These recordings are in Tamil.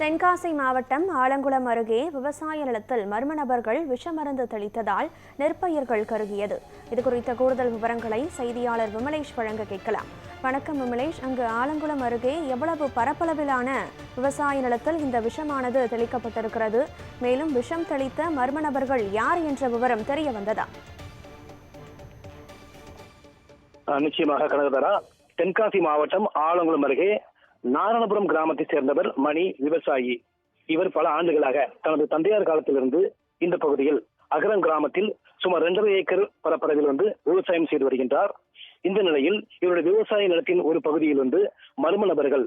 தென்காசி மாவட்டம் ஆலங்குளம் அருகே விவசாய நிலத்தில் மர்ம நபர்கள் விஷமருந்து தெளித்ததால் நெற்பயிர்கள் கருகியது. இது குறித்த கூடுதல் விவரங்களை செய்தியாளர் விமலேஷ் வழங்க கேட்கலாம். வணக்கம் விமலேஷ். அங்கு ஆலங்குளம் அருகே எவ்வளவு பரப்பளவிலான விவசாய நிலத்தில் இந்த விஷமானது தெளிக்கப்பட்டிருக்கிறது? மேலும் விஷம் தெளித்த மர்ம நபர்கள் யார் என்ற விவரம் தெரிய வந்ததா? நிச்சயமாக கனகதரா. தென்காசி மாவட்டம் ஆலங்குளம் அருகே நாரணபுரம் கிராமத்தை சேர்ந்தவர் மணி விவசாயி. இவர் பல ஆண்டுகளாக தனது தந்தையார் காலத்திலிருந்து இந்த பகுதியில் அகரம் கிராமத்தில் சுமார் இரண்டரை ஏக்கர் பரப்பளவில் வந்து விவசாயம் செய்து வருகின்றார். இந்த நிலையில் இவருடைய விவசாய நிலத்தின் ஒரு பகுதியில் வந்து மர்ம நபர்கள்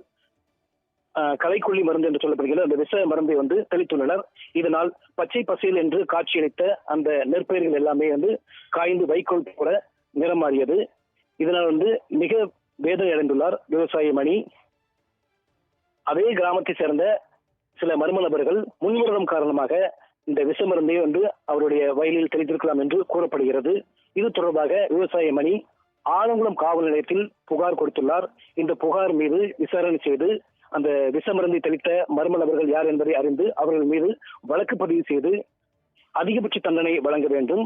ஆஹ், மருந்து என்று சொல்லப்படுகிற அந்த விஷ மருந்தை வந்து தெளித்துள்ளனர். இதனால் பச்சை பசேல் என்று காட்சியளித்த அந்த நெற்பயிர்கள் எல்லாமே வந்து காய்ந்து வைக்கோல் கூட நிறம் மாறியது இதனால் வந்து மிக வேதனை அடைந்துள்ளார் விவசாயி மணி. அதே கிராமத்தை சேர்ந்த சில மர்ம நபர்கள் முன்விரோதம் காரணமாக இந்த விஷ மருந்தை வந்து அவருடைய வயலில் தெளித்திருக்கலாம் என்று கூறப்படுகிறது. இது தொடர்பாக விவசாய மணி ஆலங்குளம் காவல் நிலையத்தில் புகார் கொடுத்துள்ளார். இந்த புகார் மீது விசாரணை செய்து அந்த விஷ மருந்தை தெளித்த மர்ம நபர்கள் யார் என்பதை அறிந்து அவர்கள் மீது வழக்கு பதிவு செய்து அதிகபட்ச தண்டனை வழங்க வேண்டும்.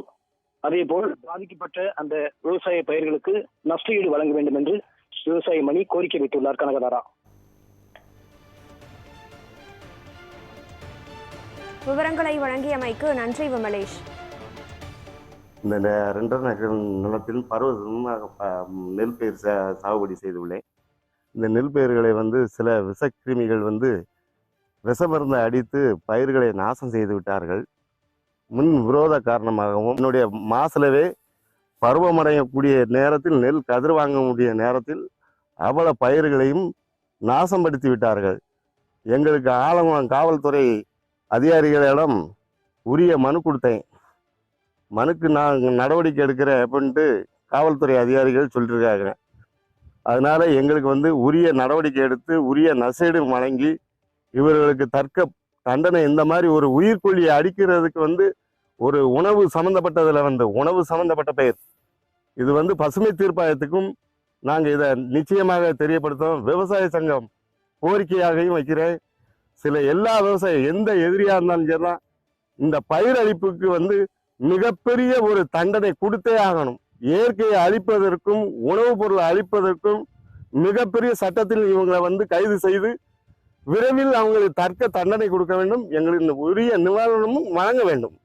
அதே போல் பாதிக்கப்பட்ட அந்த விவசாய பயிர்களுக்கு நஷ்டஈடு வழங்க வேண்டும் என்று விவசாய மணி கோரிக்கை வைத்துள்ளார் கனகதாரா. விவரங்களை வழங்கியமைக்கு நன்றி விமலேஷ். இந்த ரெண்டர் ரெண்டரை ஏக்கர் நிலத்தில் பருவமாக ப- நெல் பயிர் சா- சாகுபடி செய்துள்ளேன். இந்த நெல் பயிர்களை வந்து சில விஷக்கிருமிகள் வந்து விஷ மருந்தை அடித்து பயிர்களை நாசம் செய்து விட்டார்கள். முன் விரோத காரணமாகவும் என்னுடைய மாசிலவே பருவமடையக்கூடிய நேரத்தில் நெல் கதிர் வாங்கக்கூடிய நேரத்தில் அவல பயிர்களையும் நாசப்படுத்தி விட்டார்கள். எங்களுக்கு ஆலங்குளம் காவல்துறை அதிகாரிகளிடம் உரிய மனு கொடுத்தேன். மனுக்கு நான் நடவடிக்கை எடுக்கிறேன் அப்படின்ட்டு காவல்துறை அதிகாரிகள் சொல்லியிருக்காங்க அதனால எங்களுக்கு வந்து உரிய நடவடிக்கை எடுத்து உரிய நசீடு வழங்கி இவர்களுக்கு தர்க்க தண்டனை இந்த மாதிரி ஒரு உயிர்கொல்லியை அடிக்கிறதுக்கு வந்து ஒரு உணவு சம்மந்தப்பட்டதில் வந்து உணவு சம்மந்தப்பட்ட பெயர். இது வந்து பசுமை தீர்ப்பாயத்துக்கும் நாங்கள் இதை நிச்சயமாக தெரியப்படுத்தோம் விவசாய சங்கம் கோரிக்கையாகவும் வைக்கிறேன். சில எல்லா விவசாயம் எந்த எதிரியா இருந்தாலும் சரிதான் இந்த பயிர் அழிப்புக்கு வந்து மிகப்பெரிய ஒரு தண்டனை கொடுத்தே ஆகணும். இயற்கையை அழிப்பதற்கும் உணவுப் பொருளை அழிப்பதற்கும் மிகப்பெரிய சட்டத்தில் இவங்களை வந்து கைது செய்து விரைவில் அவங்களுக்கு தர்க்க தண்டனை கொடுக்க வேண்டும். எங்களுக்கு உரிய நிவாரணமும் வழங்க வேண்டும்.